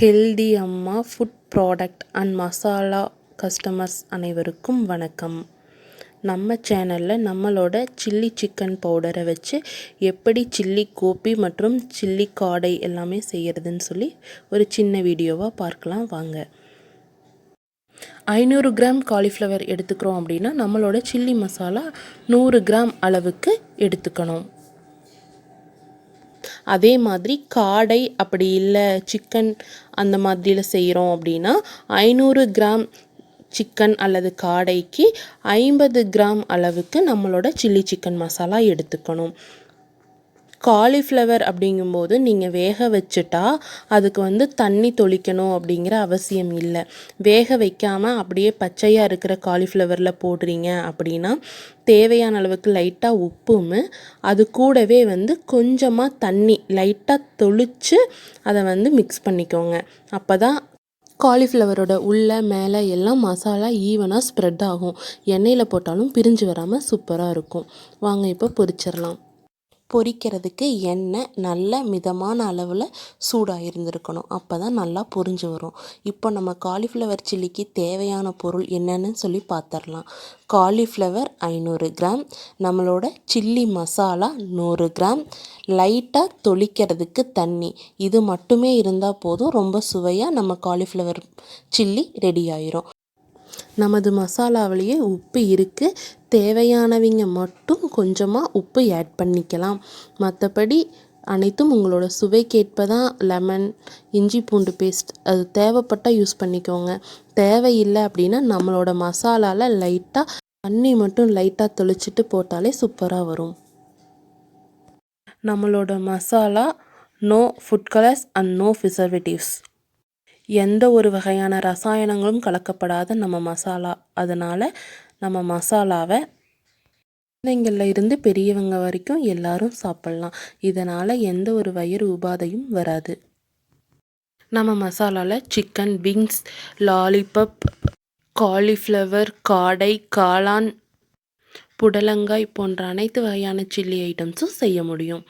Healthy Amma food product and masala customers அனைவருக்கும் வணக்கம். நம்ம சேனலில் நம்மளோட சில்லி சிக்கன் பவுடரை வச்சு எப்படி சில்லி கோபி மற்றும் சில்லி காடை எல்லாமே செய்கிறதுன்னு சொல்லி ஒரு சின்ன வீடியோவாக பார்க்கலாம் வாங்க. ஐநூறு கிராம் காலிஃப்ளவர் எடுத்துக்கிறோம் அப்படின்னா நம்மளோட சில்லி மசாலா நூறு கிராம் அளவுக்கு எடுத்துக்கணும். அதே மாதிரி காடை அப்படி இல்லை சிக்கன் அந்த மாதிரியில் செய்கிறோம் அப்படின்னா ஐநூறு கிராம் சிக்கன் அல்லது காடைக்கு ஐம்பது கிராம் அளவுக்கு நம்மளோட சில்லி சிக்கன் மசாலா எடுத்துக்கணும். காலிஃப்ளவர் அப்படிங்கும்போது நீங்கள் வேக வச்சுட்டா அதுக்கு வந்து தண்ணி தொளிக்கணும் அப்படிங்கிற அவசியம் இல்லை. வேக வைக்காமல் அப்படியே பச்சையாக இருக்கிற காலிஃப்ளவரில் போடுறீங்க அப்படின்னா தேவையான அளவுக்கு லைட்டாக உப்பும் அது கூடவே வந்து கொஞ்சமாக தண்ணி லைட்டாக தொளிச்சு அதை வந்து மிக்ஸ் பண்ணிக்கோங்க. அப்போ தான் காலிஃப்ளவரோட உள்ளே மேலே எல்லாம் மசாலா ஈவனாக ஸ்ப்ரெட் ஆகும். எண்ணெயில் போட்டாலும் பிரிஞ்சு வராமல் சூப்பராக இருக்கும். வாங்க இப்போ பொரிச்சிடலாம். பொரிக்கிறதுக்கு எண்ணெய் நல்ல மிதமான அளவில் சூடாக இருந்திருக்கணும் அப்போ தான் நல்லா பொரிஞ்சு வரும். இப்போ நம்ம காலிஃப்ளவர் சில்லிக்கு தேவையான பொருள் என்னென்னு சொல்லி பார்த்துடலாம் காலிஃப்ளவர் ஐநூறு கிராம் நம்மளோட சில்லி மசாலா நூறு கிராம் லைட்டாக தொளிக்கிறதுக்கு தண்ணி. இது மட்டுமே இருந்தால் போதும் ரொம்ப சுவையாக நம்ம காலிஃப்ளவர் சில்லி ரெடி ஆயிரும். நமது மசாலாவிலேயே உப்பு இருக்குது தேவையானவங்க மட்டும் கொஞ்சமாக உப்பு ஆட் பண்ணிக்கலாம். மற்றபடி அனைத்தும் உங்களோட சுவைக்கேற்ப தான் லெமன் இஞ்சி பூண்டு பேஸ்ட் அது தேவைப்பட்டால் யூஸ் பண்ணிக்கோங்க. தேவையில்லை அப்படின்னா நம்மளோட மசாலாவில் லைட்டாக தண்ணி மட்டும் லைட்டாக தெளிச்சிட்டு போட்டாலே சூப்பராக வரும். நம்மளோட masala no food colours and no preservatives எந்த ஒரு வகையான ரசாயனங்களும் கலக்கப்படாத நம்ம மசாலா. அதனால் நம்ம மசாலாவை குழந்தைங்களில் இருந்து பெரியவங்க வரைக்கும் எல்லாரும் சாப்பிட்லாம். இதனால் எந்த ஒரு வயிறு உபாதையும் வராது. நம்ம மசாலாவில் சிக்கன் விங்ஸ் லாலிபப் காலிஃப்ளவர் காடை காளான் புடலங்காய் போன்ற அனைத்து வகையான சில்லி ஐட்டம்ஸும் செய்ய முடியும்.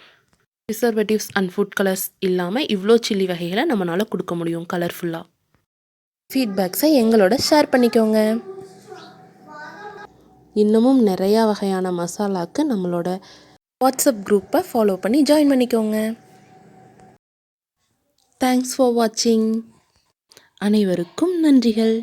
ப்ரிசர்வேட்டிவ்ஸ் அண்ட் ஃபுட் கலர்ஸ் இல்லாமல் இவ்வளோ சில்லி வகைகளை நம்மளால் கொடுக்க முடியும் கலர்ஃபுல்லாக ஃபீட்பேக்ஸை எங்களோட ஷேர் பண்ணிக்கோங்க. இன்னமும் நிறையா வகையான மசாலாவுக்கு நம்மளோட வாட்ஸ்அப் குரூப்பை ஃபாலோ பண்ணி ஜாயின் பண்ணிக்கோங்க. தேங்க்ஸ் ஃபார் வாட்சிங் அனைவருக்கும் நன்றிகள்.